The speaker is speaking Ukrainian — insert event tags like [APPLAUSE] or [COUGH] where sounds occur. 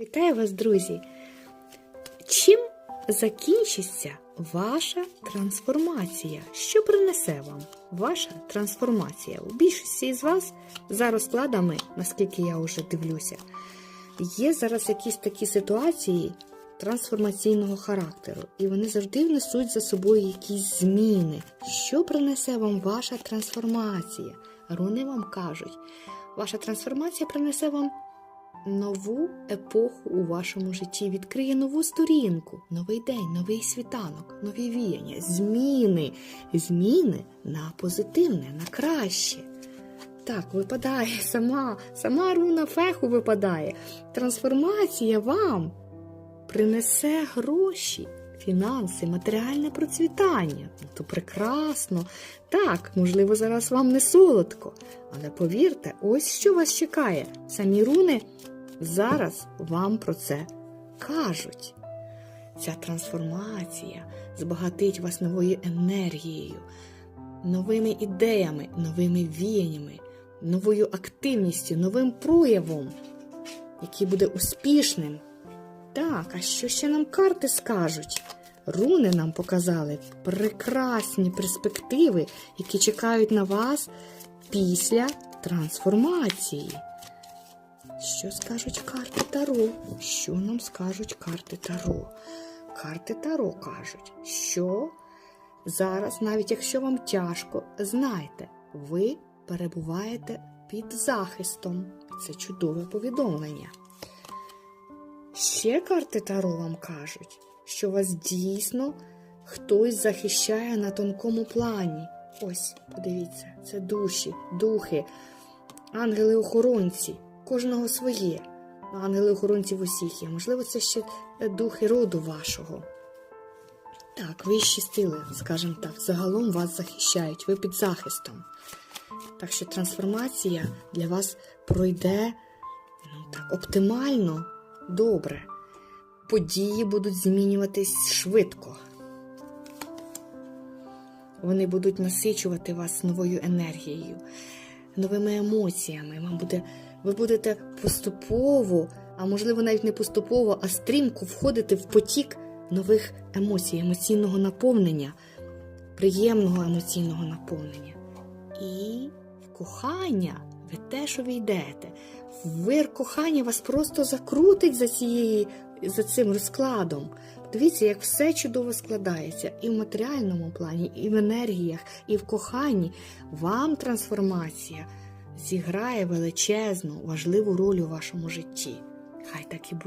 Вітаю вас, друзі! Чим закінчиться ваша трансформація? Що принесе вам ваша трансформація? У більшості з вас за розкладами, наскільки я вже дивлюся, є зараз якісь такі ситуації трансформаційного характеру, і вони завжди несуть за собою якісь зміни. Що принесе вам ваша трансформація? Руни вам кажуть, ваша трансформація принесе вам нову епоху у вашому житті, відкриє нову сторінку, новий день, новий світанок, нові віяння, зміни, зміни на позитивне, на краще. Так, випадає [LAUGHS] сама, сама руна феху випадає. Трансформація вам принесе гроші, фінанси, матеріальне процвітання. То прекрасно. Так, можливо, зараз вам не солодко, але повірте, ось що вас чекає. Самі руни зараз вам про це кажуть. Ця трансформація збагатить вас новою енергією, новими ідеями, новими віяннями, новою активністю, новим проявом, який буде успішним. Так, а що ще нам карти скажуть? Руни нам показали прекрасні перспективи, які чекають на вас після трансформації. Що скажуть карти Таро? Що нам скажуть карти Таро? Карти Таро кажуть, що зараз, навіть якщо вам тяжко, знайте, ви перебуваєте під захистом. Це чудове повідомлення. Ще карти Таро вам кажуть, що вас дійсно хтось захищає на тонкому плані. Ось, подивіться, це душі, духи, ангели-охоронці, кожного своє. Ангели-охоронці в усіх є. Можливо, це ще духи роду вашого. Так, вищі сили, скажімо так, загалом вас захищають, ви під захистом. Так що трансформація для вас пройде ну, так, оптимально, добре. Події будуть змінюватись швидко. Вони будуть насичувати вас новою енергією, новими емоціями. Вам буде, ви будете поступово, а можливо навіть не поступово, а стрімко входити в потік нових емоцій, емоційного наповнення, приємного емоційного наповнення. І кохання ви теж увійдете. Вир кохання вас просто закрутить за, цією, за цим розкладом. Дивіться, як все чудово складається і в матеріальному плані, і в енергіях, і в коханні. Вам трансформація зіграє величезну, важливу роль у вашому житті. Хай так і буде.